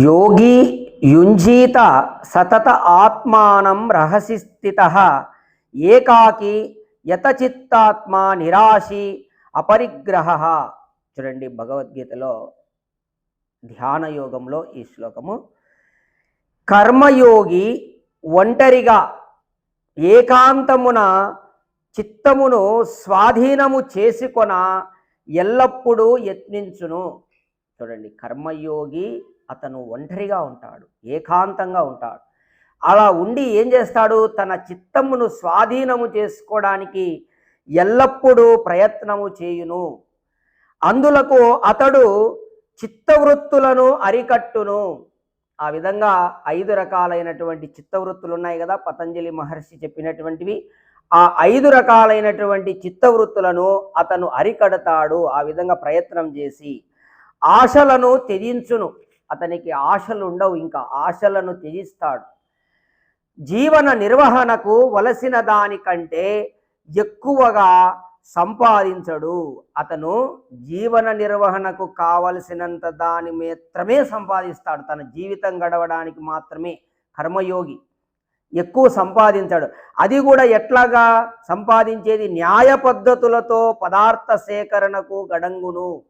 యోగి యుంజీత సతత ఆత్మానం రహసి స్థిత ఏకాకి యతచిత్తాత్మ నిరాశి అపరిగ్రహ. చూడండి భగవద్గీతలో ధ్యాన యోగంలో ఈ శ్లోకము. కర్మయోగి ఒంటరిగా ఏకాంతమున చిత్తమును స్వాధీనము చేసుకొన ఎల్లప్పుడూ యత్నించును. చూడండి కర్మయోగి అతను ఒంటరిగా ఉంటాడు ఏకాంతంగా ఉంటాడు. అలా ఉండి ఏం చేస్తాడు? తన చిత్తమును స్వాధీనము చేసుకోవడానికి ఎల్లప్పుడూ ప్రయత్నము చేయును. అందులకు అతడు చిత్తవృత్తులను అరికట్టును. ఆ విధంగా ఐదు రకాలైనటువంటి చిత్తవృత్తులు ఉన్నాయి కదా? పతంజలి మహర్షి చెప్పినటువంటివి. ఆ ఐదు రకాలైనటువంటి చిత్తవృత్తులను అతను అరికడతాడు ఆ విధంగా ప్రయత్నం చేసి ఆశలను త్యజించును అతనికి ఆశలు ఉండవు ఇంకా ఆశలను త్యజిస్తాడు. జీవన నిర్వహణకు వలసిన దానికంటే ఎక్కువగా సంపాదించడు. అతను జీవన నిర్వహణకు కావలసినంత దాని మాత్రమే సంపాదిస్తాడు. తన జీవితం గడవడానికి మాత్రమే కర్మయోగి ఎక్కువ సంపాదించాడు. అది కూడా ఎట్లాగా? సంపాదించేది న్యాయ పద్ధతులతో పదార్థ సేకరణకు గడంగును.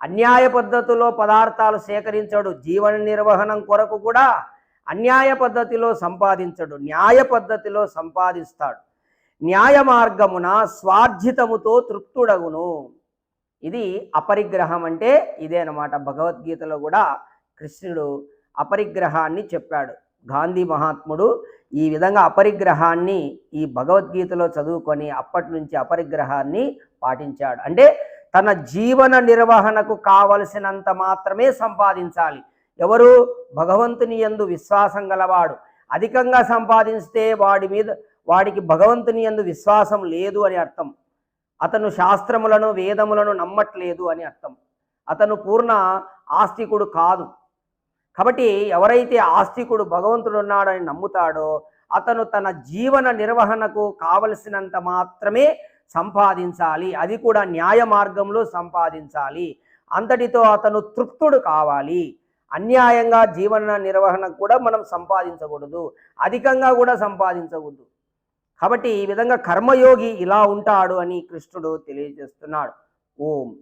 అన్యాయ పద్ధతిలో పదార్థాలు సేకరించడు జీవన నిర్వహణం కొరకు కూడా అన్యాయ పద్ధతిలో సంపాదించడు న్యాయ పద్ధతిలో సంపాదిస్తాడు. న్యాయ మార్గమున స్వార్జితముతో తృప్తుడగును. ఇది అపరిగ్రహం అంటే ఇదే అన్నమాట. భగవద్గీతలో కూడా కృష్ణుడు అపరిగ్రహాన్ని చెప్పాడు. గాంధీ మహాత్ముడు ఈ విధంగా అపరిగ్రహాన్ని ఈ భగవద్గీతలో చదువుకొని అప్పటి నుంచి అపరిగ్రహాన్ని పాటించాడు. అంటే తన జీవన నిర్వహణకు కావలసినంత మాత్రమే సంపాదించాలి. ఎవరు? భగవంతుని యందు విశ్వాసం గలవాడు. అధికంగా సంపాదిస్తే వాడి మీద వాడికి భగవంతుని యందు విశ్వాసం లేదు అని అర్థం. అతను శాస్త్రములను వేదములను నమ్మట్లేదు అని అర్థం. అతను పూర్ణ ఆస్తికుడు కాదు. కాబట్టి ఎవరైతే ఆస్తికుడు భగవంతుడు ఉన్నాడని నమ్ముతాడో అతను తన జీవన నిర్వహణకు కావలసినంత మాత్రమే సంపాదించాలి. అది కూడా న్యాయ మార్గంలో సంపాదించాలి. అంతటితో అతను తృప్తుడు కావాలి. అన్యాయంగా జీవన నిర్వహణ కూడా మనం సంపాదించకూడదు. అధికంగా కూడా సంపాదించకూడదు. కాబట్టి ఈ విధంగా కర్మయోగి ఇలా ఉంటాడు అని కృష్ణుడు తెలియజేస్తున్నాడు. ఓం.